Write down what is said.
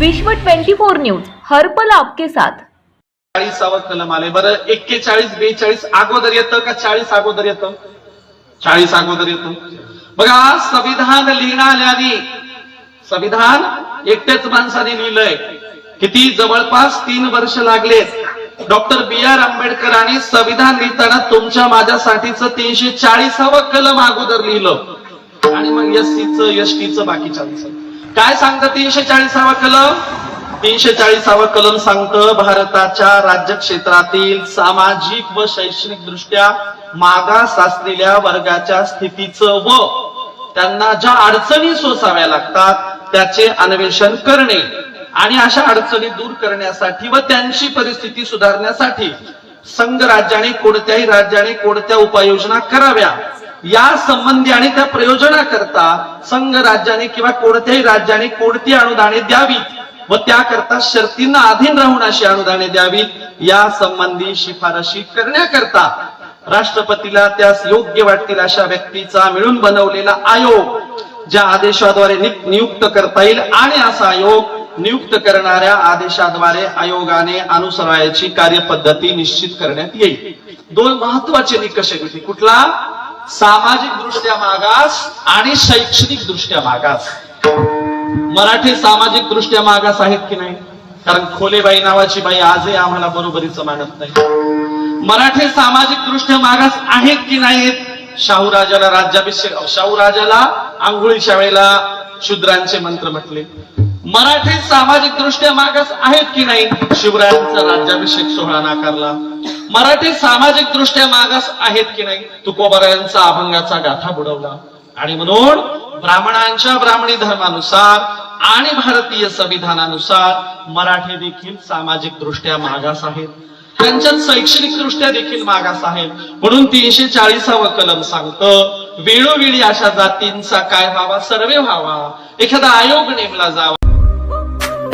विश्व 24 न्यूज हरपल आपके साथ. चाळीसावं कलम आले. बरं एक्केचाळीस बेचाळीस अगोदर येतं का चाळीस अगोदर येतं? चाळीस अगोदर येतं. बघा संविधान लिहिण्याने संविधान एकट्याच माणसाने लिहिलंय. किती जवळपास तीन वर्ष लागलेत. डॉक्टर बी आर आंबेडकरांनी संविधान लिहिताना तुमच्या माझ्यासाठीच तीनशे चाळीसावं कलम अगोदर लिहिलं. आणि मग एस च एस टीचं बाकीच्यांचं. काय सांगतं तीनशे चाळीसावा कलम? तीनशे चाळीसावा कलम सांगतं भारताच्या राज्य क्षेत्रातील सामाजिक व शैक्षणिक दृष्ट्या मागास असलेल्या वर्गाच्या स्थितीचं व त्यांना ज्या अडचणी सोसाव्या लागतात त्याचे अन्वेषण करणे आणि अशा अडचणी दूर करण्यासाठी व त्यांची परिस्थिती सुधारण्यासाठी संघ राज्याने कोणत्याही राज्याने कोणत्या उपाययोजना कराव्या? या संबंधी आणि त्या प्रयोजनाकरता संघ राज्याने किंवा कोणत्याही राज्याने कोणती अनुदाने द्यावीत व त्याकरता शर्तींना अधीन राहून अशी अनुदाने द्यावीत या संबंधी शिफारशी करण्याकरता राष्ट्रपतीला त्यास योग्य वाटतील अशा व्यक्तीचा मिळून बनवलेला आयोग ज्या आदेशाद्वारे नियुक्त करता येईल आणि असा आयोग नियुक्त करणाऱ्या आदेशाद्वारे आयोगाने अनुसरायची कार्यपद्धती निश्चित करण्यात येईल. दोन महत्त्वाचे निकष आहे कुठला? सामाजिक दृष्ट्या मागास आणि शैक्षणिक दृष्ट्या मागास. मराठी सामाजिक दृष्ट्या मागास आहेत की नाही? कारण खोलेबाई नावाची बाई आजही आम्हाला बरोबरीचं मानत नाही. मराठी सामाजिक दृष्ट्या मागास आहेत की नाहीत? शाहूराजाला राज्याभिषेक शाहूराजाला आंघोळीच्या वेळेला शूद्रांचे मंत्र म्हटले. मराठी सामाजिक दृष्ट्या मागास आहेत की नाही? शिवरायांचा राज्याभिषेक सोहळा नाकारला. मराठी सामाजिक दृष्ट्या मागास आहेत की नाही? तुकोबारायांचा अभंगाचा गाथा बुडवला. आणि म्हणून ब्राह्मणांच्या ब्राह्मणी धर्मानुसार आणि भारतीय संविधानानुसार मराठी देखील सामाजिक दृष्ट्या मागास आहेत. त्यांच्यात शैक्षणिक दृष्ट्या देखील मागास आहेत. म्हणून तीनशे चाळीसावं कलम सांगतं वेळोवेळी अशा जातींचा काय व्हावा? सर्वे व्हावा. एखादा आयोग नेमला जावा.